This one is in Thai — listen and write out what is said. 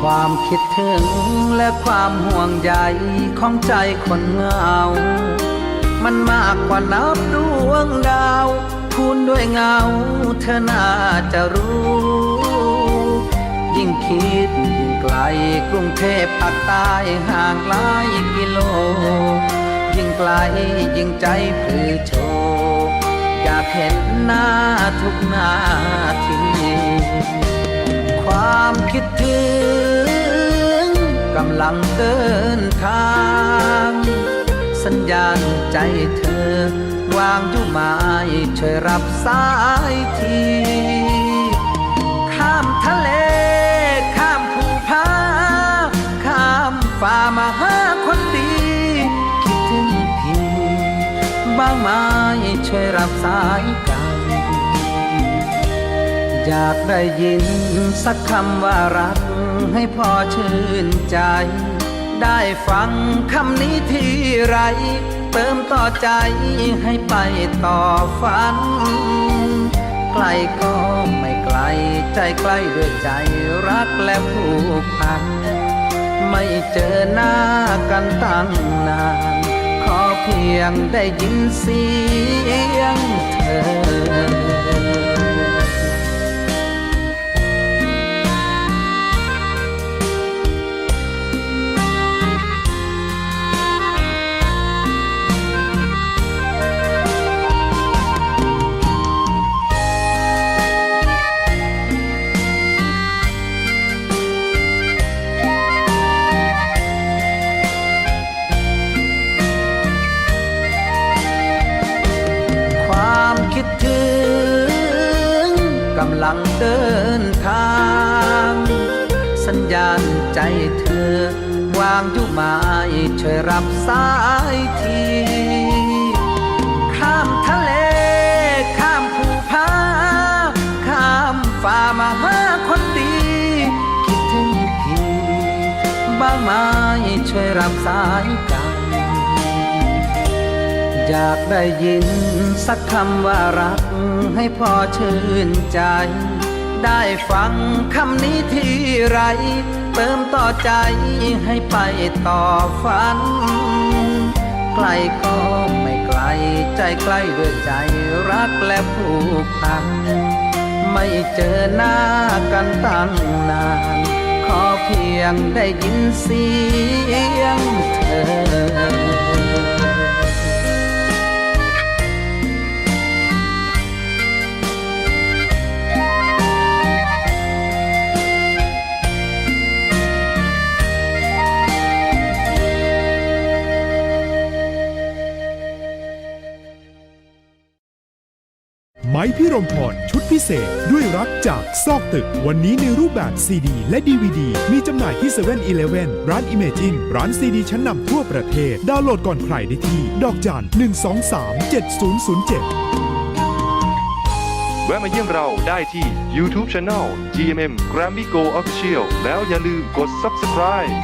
ความคิดถึงและความห่วงใยของใจคนเหงา มันมากกว่านับดวงดาว คูณด้วยเงาเธอน่าจะรู้ ยิ่งคิดยิ่งไกลกรุงเทพภาคใต้ห่างหลายกิโล ยิ่งไกลยิ่งใจพลือโช อยากเห็นหน้าทุกนาที ความคิดถึงกำลังเดินทาง สัญญาณใจเธอ วางอยู่ไม้ช่วยรับสายที ข้ามทะเล ข้ามภูผาข้ามฝ่ามาหาคนดี คิดถึงพี่บ้างไหมช่วยรับสาย อยากได้ยินสักคำว่ารักให้พอชื่นใจ ได้ฟังคำนี้ทีไร เติมต่อใจให้ไปต่อฝัน ไกลก็ไม่ไกลใจใกล้ด้วยใจรักและผูกพัน ไม่เจอหน้ากันตั้งนาน ขอเพียงได้ยินเสียงเธอ คิดถึงกำลังเดินทาง สัญญาณใจเธอ วางอยู่ไม้ช่วยรับสายทีข้ามทะเล ข้ามภูผาข้ามฝ่ามาหาคนดี คิดถึงพี่บ้างไหมช่วยรับสายกัน อยากได้ยินสักคำว่ารักให้พอชื่นใจ ได้ฟังคำนี้ทีไร เติมต่อใจให้ไปต่อฝัน ไกลก็ไม่ไกลใจใกล้ด้วยใจรักและผูกพัน ไม่เจอหน้ากันตั้งนาน ขอเพียงได้ยินเสียงเธอ ไม้พี่รมพร ชุดพิเศษ ด้วยรักจากซอกตึก วันนี้ในรูปแบบซีดีและดีวดีมีจำหน่ายที่7 e เ e ่ e อร้าน Imagine ร้านซีดีชั้นนำทั่วประเทศ ดาวน์โหลดก่อนใครได้ที่ ดอกจัน123 7007แวะมาเยี่ยมเราได้ที่ YouTube Channel GMM Grammy Go Official แล้วอย่าลืมกด Subscribe